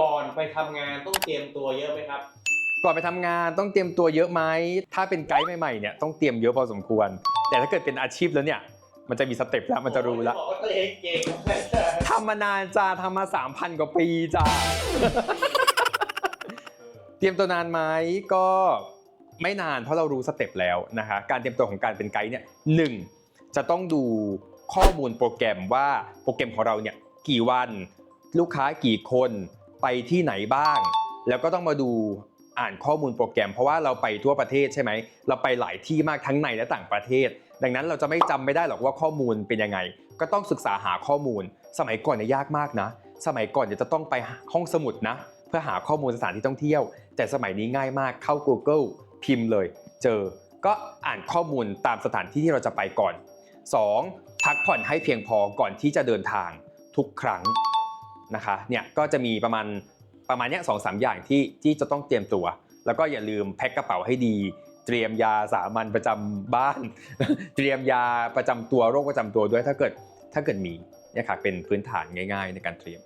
ก่อนไปทำงานต้องเตรียมตัวเยอะไหมครับ ก่อนไปทำงานต้องเตรียมตัวเยอะไหมถ้าเป็นไกด์ใหม่ๆเนี่ยต้องเตรียมเยอะพอสมควร แต่ถ้าเกิดเป็นอาชีพแล้วเนี่ย มันจะมีสเต็ปแล้วมันจะรู้แล้วบอกว่าตัวเองเก่งทำมานานจ้าทำมา 3,000 กว่าปีจ้า เตรียมตัวนานไหมก็ไม่นานเพราะเรารู้สเต็ปแล้วนะคะการเตรียมตัวของการเป็นไกด์เนี่ยหนึ่งจะต้องดูข้อมูลโปรแกรมว่าโปรแกรมของเราเนี่ยกี่วัน ลูกค้ากี่คน ไปที่ไหนบ้าง แล้วก็ต้องมาดูอ่านข้อมูลโปรแกรม เพราะว่าเราไปทั่วประเทศใช่ไหม เราไปหลายที่มากทั้งในและต่างประเทศ ดังนั้นเราจะไม่จำไม่ได้หรอกว่าข้อมูลเป็นยังไง ก็ต้องศึกษาหาข้อมูล สมัยก่อนเนี่ยยากมากนะ สมัยก่อนเนี่ยจะต้องไปห้องสมุดนะ เพื่อหาข้อมูลสถานที่ท่องเที่ยว แต่สมัยนี้ง่ายมากเข้า Google พิมพ์เลย เจอ ก็อ่านข้อมูลตามสถานที่ที่เราจะไปก่อน 2. พักผ่อนให้เพียงพอก่อนที่จะเดินทางทุกครั้ง นะคะเนี่ยก็จะมีประมาณประมาณเนี้ยสองสามอย่างที่ที่จะต้องเตรียมตัว แล้วก็อย่าลืมแพ็คกระเป๋าให้ดี เตรียมยาสามัญประจำบ้าน เตรียมยาประจำตัวโรคประจำตัวด้วยถ้าเกิดถ้าเกิดมีเนี่ยค่ะเป็นพื้นฐานง่าย ๆ ในการเตรียม